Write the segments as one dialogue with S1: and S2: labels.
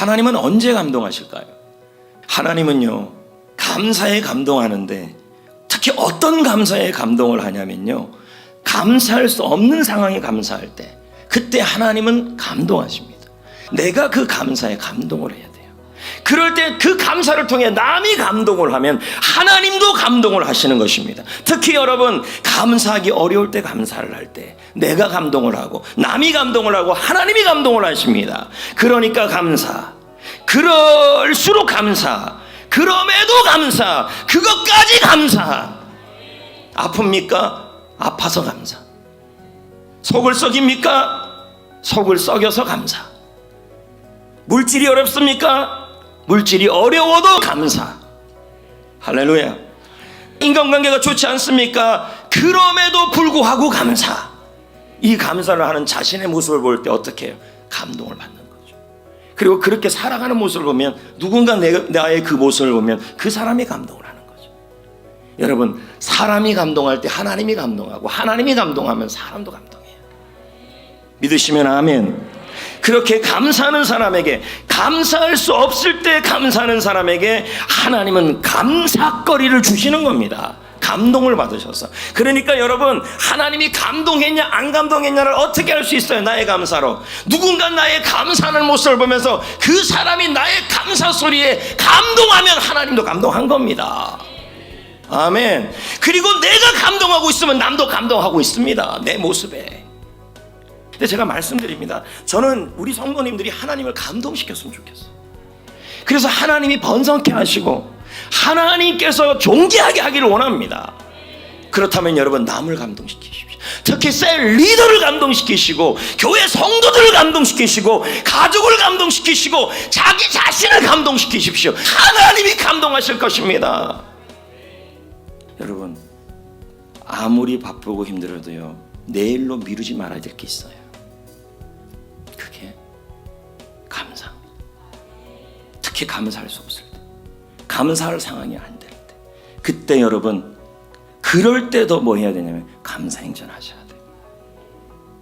S1: 하나님은 언제 감동하실까요? 하나님은요, 감사에 감동하는데 특히 어떤 감사에 감동을 하냐면요. 감사할 수 없는 상황에 감사할 때 그때 하나님은 감동하십니다. 내가 그 감사에 감동을 해야. 그럴 때 그 감사를 통해 남이 감동을 하면 하나님도 감동을 하시는 것입니다. 특히 여러분 감사하기 어려울 때 감사를 할 때 내가 감동을 하고 남이 감동을 하고 하나님이 감동을 하십니다. 그러니까 감사. 그럴수록 감사. 그럼에도 감사. 그것까지 감사. 아픕니까? 아파서 감사. 속을 썩입니까? 속을 썩여서 감사. 물질이 어렵습니까? 물질이 어려워도 감사. 할렐루야. 인간관계가 좋지 않습니까? 그럼에도 불구하고 감사. 이 감사를 하는 자신의 모습을 볼 때 어떻게 해요? 감동을 받는 거죠. 그리고 그렇게 살아가는 모습을 보면 누군가 내, 나의 그 모습을 보면 그 사람이 감동을 하는 거죠. 여러분, 사람이 감동할 때 하나님이 감동하고 하나님이 감동하면 사람도 감동해요. 믿으시면 아멘. 그렇게 감사하는 사람에게 감사할 수 없을 때 감사하는 사람에게 하나님은 감사거리를 주시는 겁니다. 감동을 받으셔서. 그러니까 여러분, 하나님이 감동했냐, 안 감동했냐를 어떻게 알 수 있어요? 나의 감사로. 누군가 나의 감사하는 모습을 보면서 그 사람이 나의 감사 소리에 감동하면 하나님도 감동한 겁니다. 아멘. 그리고 내가 감동하고 있으면 남도 감동하고 있습니다. 내 모습에. 근데 제가 말씀드립니다. 저는 우리 성도님들이 하나님을 감동시켰으면 좋겠어요. 그래서 하나님이 번성케 하시고 하나님께서 존귀하게 하기를 원합니다. 그렇다면 여러분 남을 감동시키십시오. 특히 셀 리더를 감동시키시고 교회 성도들을 감동시키시고 가족을 감동시키시고 자기 자신을 감동시키십시오. 하나님이 감동하실 것입니다. 여러분 아무리 바쁘고 힘들어도요 내일로 미루지 말아야 될 게 있어요. 특히 감사할 수 없을 때, 감사할 상황이 안 될 때, 그때 여러분 그럴 때도 뭐 해야 되냐면 감사 행전하셔야 돼요.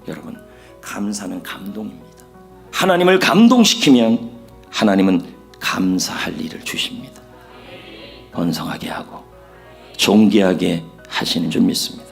S1: 여러분 감사는 감동입니다. 하나님을 감동시키면 하나님은 감사할 일을 주십니다. 번성하게 하고 존귀하게 하시는 줄 믿습니다.